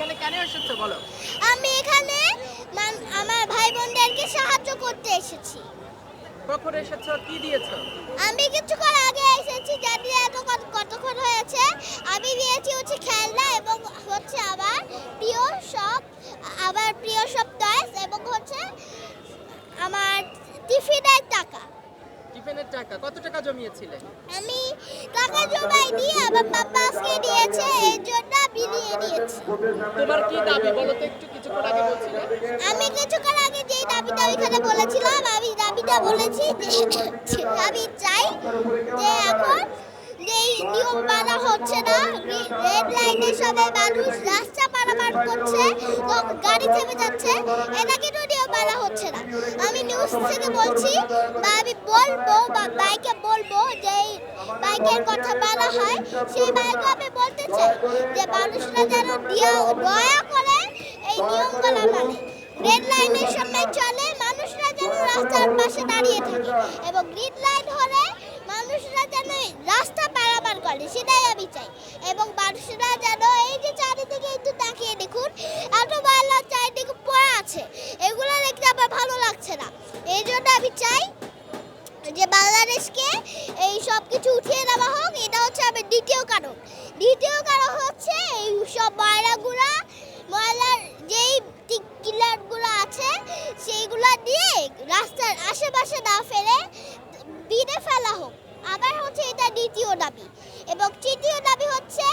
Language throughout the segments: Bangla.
এখানে কেন এসেছ বলো? আমি এখানে আমার ভাই বোনদেরকে সাহায্য করতে এসেছি। কখন এসেছ? কি দিয়েছ? আমি কিছুক্ষণ আগে এসেছি জানি এত কতক্ষণ হয়েছে। আমি দিয়েছি হচ্ছে খেলনা এবং হচ্ছে আমার প্রিয় সব আমার প্রিয় সব টয়েস এবং হচ্ছে আমার টিফিনের টাকা। টিফিনের টাকা। কত টাকা জমিয়েছিলে? আমি টাকা জমাই দিয়ে আমার বাবা আজকে দিয়েছে আমি কিছুক্ষণ আগে যেই দাবিটা ওইখানে বলেছিলাম, আমি দাবিটা বলেছি যে আমি চাই যে এখন যেই নিয়ম মানা হচ্ছে না রেড লাইনের সবাই মানুষ রাস্তা পারাপার করছে গাড়ি থেমে যাচ্ছে এটা কিন্তু নিয়ম মানা হচ্ছে না। আমি নিউজ থেকে বলছি, বা আমি বলব, বা বাইকে বলব যে এই বাইকের কথা বলা হয়, সেই বাইকে আমি বলতে চাই যে মানুষরা যেন দয়া করে এই নিয়মগুলো মানে। রেড লাইনের সামনে চলে, মানুষরা যেন রাস্তার পাশে দাঁড়িয়ে থাকে এবং গ্রিন লাইন হলে মানুষরা যেন রাস্তা পারাপার করে, সেটাই আমি চাই। এবং মানুষরা যেন এই যে চারিদিকে একটু তাকিয়ে দেখুন এত ময়লা চারিদিকে পড়ে আছে এগুলো দেখতে আমার ভালো লাগছে না এই জন্য আমি চাই যে বাংলাদেশকে এই সব কিছু উঠিয়ে দেওয়া হোক, এটা হচ্ছে আমার দ্বিতীয় কারণ। দ্বিতীয় কারণ হচ্ছে এই সব ময়লাগুলা, ময়লার যেই কিলারগুলো আছে, সেইগুলো দিয়ে রাস্তার আশেপাশে না ফেলে বিনে ফেলা হোক। আবার হচ্ছে এটা দ্বিতীয় দাবি। এবং তৃতীয় দাবি হচ্ছে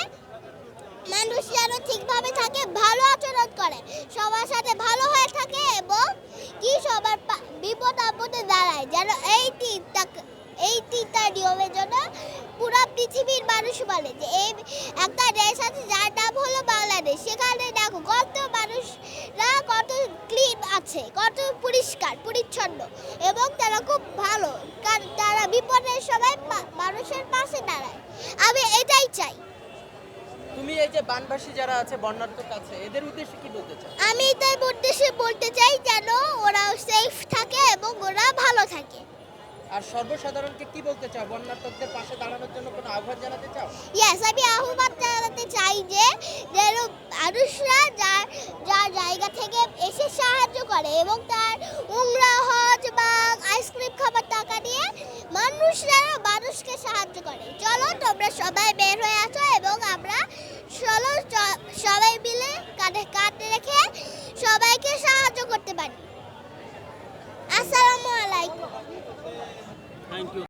মানুষ যেন ঠিকভাবে থাকে, ভালো আচরণ করে, সবার সাথে ভালো হয়ে থাকে এবং কি সবার বিপদ আপদে দাঁড়ায়, যেন তিনটা এই তিনটা নিয়মের জন্য পুরো পৃথিবীর মানুষ বলে যে এই একটা দেশ আছে যার নাম হলো বাংলাদেশ। সেখানে দেখো কত মানুষরা কত ক্লিন আছে কত পরিষ্কার পরিচ্ছন্ন এবং তারা খুব ভালো কারণ তারা বিপদের সময় মানুষের পাশে দাঁড়ায়। আমি এটাই চাই। তুমি এই যে বানবাসী যারা আছে বন্যার্থক আছে এদের উদ্দেশ্যে কি বলতে চাও? আমি তাই উদ্দেশ্যে বলতে চাই যেন ওরা সেফ থাকে এবং ওরা ভালো থাকে। আর সর্বসাধারণকে কি বলতে চাও? পাশে দাঁড়ানোর জন্য কোনো আহ্বান জানাতে চাও? ইয়েস আমি আহ্বান জানাতে চাই যে যেন মানুষরা যার যার জায়গা থেকে এসে সাহায্য করে এবং তার উংরা হজ বা আইসক্রিম খাবার টাকা দিয়ে মানুষরা, মানুষকে সাহায্য করে। চলো, তোমরা সবাই বের হয়ে আসো